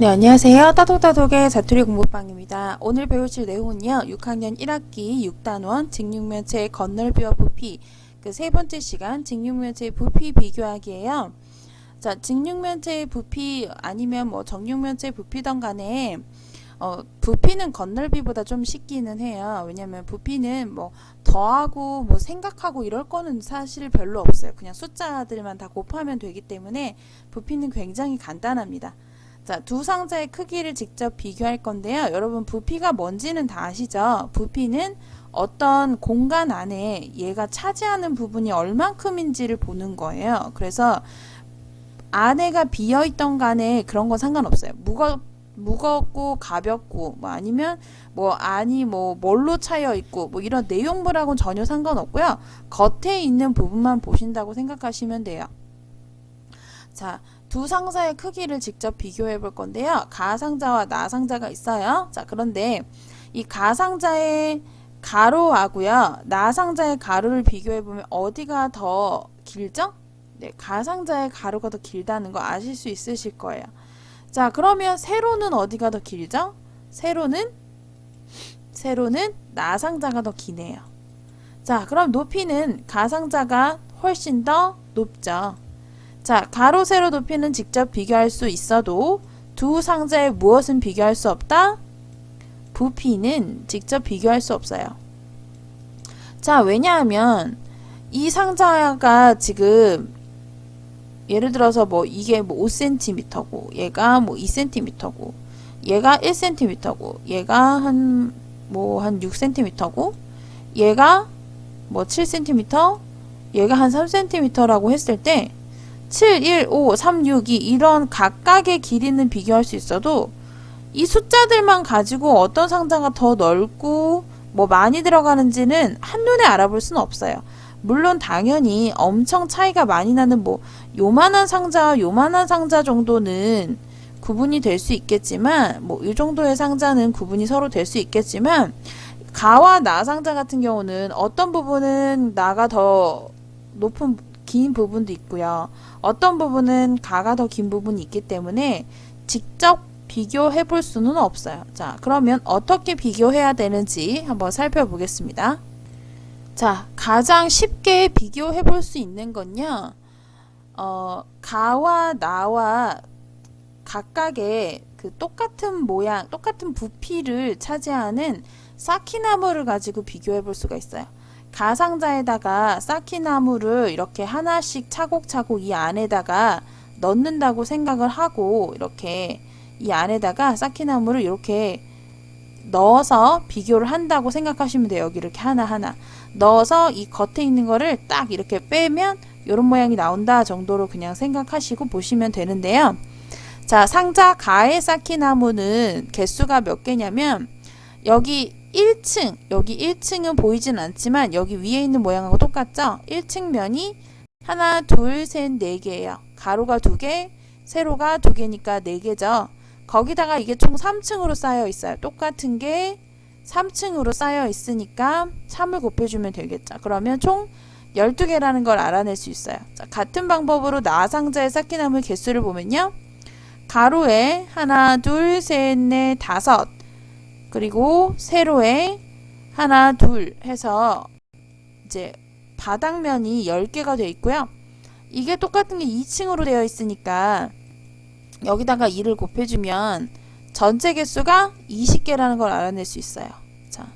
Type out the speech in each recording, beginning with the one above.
네, 안녕하세요. 따독따독의 자투리 공부방입니다. 오늘 배우실 내용은요, 6학년 1학기 6단원 직육면체의 건널비와 부피, 그 세 번째 시간 직육면체의 부피 비교하기예요. 자, 직육면체의 부피 아니면 뭐 정육면체의 부피던 간에 어, 부피는 건널비보다 좀 쉽기는 해요. 왜냐면 부피는 뭐 더하고 뭐 생각하고 이럴 거는 사실 별로 없어요. 그냥 숫자들만 다 곱하면 되기 때문에 부피는 굉장히 간단합니다. 자, 두 상자의 크기를 직접 비교할 건데요. 여러분, 부피가 뭔지는 다 아시죠? 부피는 어떤 공간 안에 얘가 차지하는 부분이 얼만큼인지를 보는 거예요. 그래서 안에가 비어 있던 간에 그런 건 상관없어요. 무거 무겁고 가볍고 뭐 아니면 뭐 안이 뭐 뭘로 차여 있고 뭐 이런 내용물하고는 전혀 상관없고요. 겉에 있는 부분만 보신다고 생각하시면 돼요. 자, 두 상자의 크기를 직접 비교해 볼 건데요. 가상자와 나상자가 있어요. 자, 그런데 이 가상자의 가로하고요. 나상자의 가로를 비교해 보면 어디가 더 길죠? 네, 가상자의 가로가 더 길다는 거 아실 수 있으실 거예요. 자, 그러면 세로는 어디가 더 길죠? 세로는 세로는 나상자가 더 기네요. 자, 그럼 높이는 가상자가 훨씬 더 높죠. 자, 가로, 세로 높이는 직접 비교할 수 있어도 두 상자의 무엇은 비교할 수 없다? 부피는 직접 비교할 수 없어요. 자, 왜냐하면 이 상자가 지금 예를 들어서 뭐 이게 뭐 5cm고 얘가 뭐 2cm고 얘가 1cm고 얘가 한 뭐 한 6cm고 얘가 뭐 7cm 얘가 한 3cm라고 했을 때 7, 1, 5, 3, 6, 2 이런 각각의 길이는 비교할 수 있어도 이 숫자들만 가지고 어떤 상자가 더 넓고 뭐 많이 들어가는지는 한눈에 알아볼 수는 없어요. 물론 당연히 엄청 차이가 많이 나는 뭐 요만한 상자와 요만한 상자 정도는 구분이 될 수 있겠지만 뭐 이 정도의 상자는 구분이 서로 될 수 있겠지만 가와 나 상자 같은 경우는 어떤 부분은 나가 더 높은 긴 부분도 있고요. 어떤 부분은 가가 더 긴 부분이 있기 때문에 직접 비교해 볼 수는 없어요. 자, 그러면 어떻게 비교해야 되는지 한번 살펴보겠습니다. 자, 가장 쉽게 비교해 볼 수 있는 건요. 어, 가와 나와 각각의 그 똑같은 모양, 똑같은 부피를 차지하는 쌓기나무를 가지고 비교해 볼 수가 있어요. 가상자에다가 쌓기나무를 이렇게 하나씩 차곡차곡 이 안에다가 넣는다고 생각을 하고 이렇게 이 안에다가 쌓기나무를 이렇게 넣어서 비교를 한다고 생각하시면 돼요. 여기 이렇게 하나하나 넣어서 이 겉에 있는 거를 딱 이렇게 빼면 이런 모양이 나온다 정도로 그냥 생각하시고 보시면 되는데요. 자, 상자 가에 쌓기 나무는 개수가 몇 개냐면 여기 1층, 여기 1층은 보이진 않지만 여기 위에 있는 모양하고 똑같죠? 1층 면이 하나, 둘, 셋, 네 개예요. 가로가 두 개, 세로가 두 개니까 네 개죠. 거기다가 이게 총 3층으로 쌓여 있어요. 똑같은 게 3층으로 쌓여 있으니까 3을 곱해주면 되겠죠. 그러면 총 12개라는 걸 알아낼 수 있어요. 자, 같은 방법으로 나상자의 쌓기나무 개수를 보면요. 가로에 하나, 둘, 셋, 넷, 다섯. 그리고 세로에 하나, 둘 해서 이제 바닥면이 10개가 되어 있고요. 이게 똑같은 게 2층으로 되어 있으니까 여기다가 2를 곱해주면 전체 개수가 20개라는 걸 알아낼 수 있어요. 자,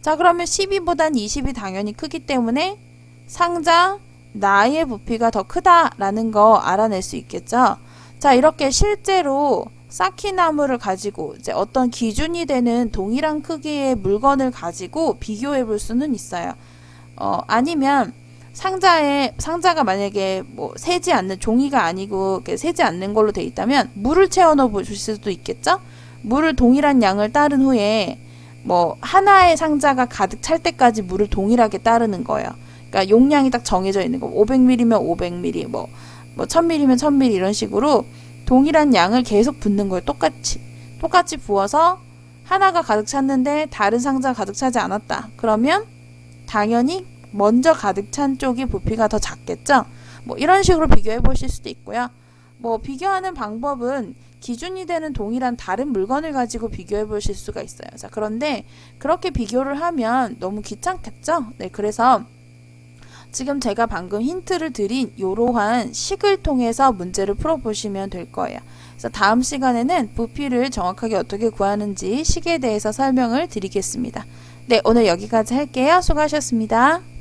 자 그러면 12보단 20이 당연히 크기 때문에 상자 나의 부피가 더 크다라는 거 알아낼 수 있겠죠. 자 이렇게 실제로 쌓기나무를 가지고 이제 어떤 기준이 되는 동일한 크기의 물건을 가지고 비교해 볼 수는 있어요. 어, 아니면 상자에 상자가 만약에 뭐 세지 않는 종이가 아니고 세지 않는 걸로 돼 있다면 물을 채워 넣어 보실 수도 있겠죠. 물을 동일한 양을 따른 후에 뭐 하나의 상자가 가득 찰 때까지 물을 동일하게 따르는 거예요. 그러니까 용량이 딱 정해져 있는 거. 500ml면 500ml, 뭐, 뭐 1000ml면 1000ml 이런 식으로 동일한 양을 계속 붓는 거예요. 똑같이. 똑같이 부어서 하나가 가득 찼는데 다른 상자 가득 차지 않았다. 그러면 당연히 먼저 가득 찬 쪽이 부피가 더 작겠죠? 뭐 이런 식으로 비교해 보실 수도 있고요. 뭐 비교하는 방법은 기준이 되는 동일한 다른 물건을 가지고 비교해 보실 수가 있어요. 자, 그런데 그렇게 비교를 하면 너무 귀찮겠죠? 네, 그래서 지금 제가 방금 힌트를 드린 이러한 식을 통해서 문제를 풀어보시면 될 거예요. 그래서 다음 시간에는 부피를 정확하게 어떻게 구하는지 식에 대해서 설명을 드리겠습니다. 네, 오늘 여기까지 할게요. 수고하셨습니다.